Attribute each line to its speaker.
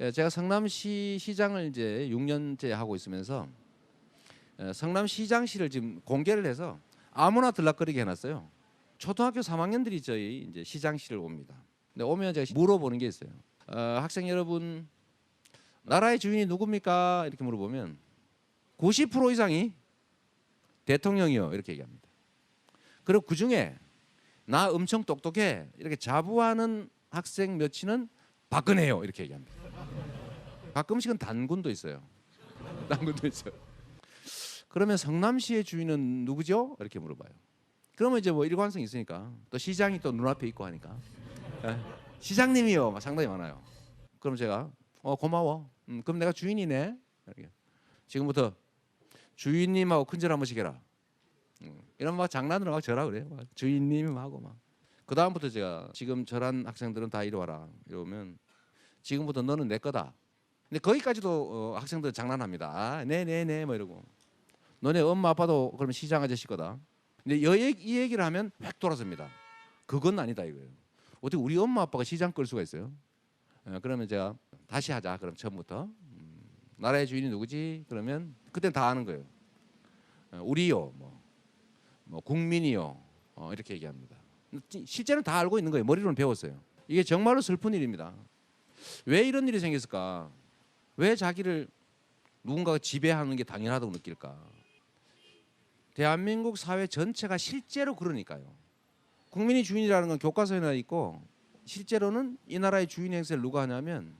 Speaker 1: 예, 제가 성남시 시장을 이제 6년째 하고 있으면서 예, 성남시장실을 지금 공개를 해서 아무나 들락거리게 해놨어요. 초등학교 3학년들이 저희 이제 시장실을 옵니다. 근데 오면 제가 물어보는 게 있어요. 어, 학생 여러분 나라의 주인이 누굽니까? 이렇게 물어보면 90% 이상이 대통령이요 이렇게 얘기합니다. 그리고 그 중에 나 엄청 똑똑해 이렇게 자부하는 학생 몇이는 박근혜요 이렇게 얘기합니다. 가끔씩은 단군도 있어요. 단군도 있어요. 그러면 성남시의 주인은 누구죠? 이렇게 물어봐요. 그러면 이제 뭐 일관성 있으니까 또 시장이 또 눈앞에 있고 하니까 예, 시장님이요 막 상당히 많아요. 그럼 제가 어 고마워. 음, 그럼 내가 주인이네. 이렇게. 지금부터 주인님하고 큰절 한 번씩 해라. 음, 이런 막 장난으로 막 저라 그래요. 막 주인님 하고 막. 그 다음부터 제가 지금 저란 학생들은 다 이리 와라. 이러면 지금부터 너는 내 거다. 근데 거기까지도 어, 학생들 장난합니다. 아, 네네네 뭐 이러고. 너네 엄마 아빠도 그러면 시장 아저씨 거다. 근데 여, 이 얘기를 하면 획 돌아섭니다. 그건 아니다 이거예요. 어떻게 우리 엄마 아빠가 시장 끌 수가 있어요? 예, 그러면 제가 다시 하자. 그럼 처음부터 음, 나라의 주인이 누구지? 그러면 그때 다 아는 거예요. 어, 우리요, 뭐, 뭐 국민이요, 어, 이렇게 얘기합니다. 지- 실제는 다 알고 있는 거예요. 머리로는 배웠어요. 이게 정말로 슬픈 일입니다. 왜 이런 일이 생겼을까? 왜 자기를 누군가가 지배하는 게 당연하다고 느낄까? 대한민국 사회 전체가 실제로 그러니까요. 국민이 주인이라는 건 교과서에나 있고 실제로는 이 나라의 주인 행세를 누가 하냐면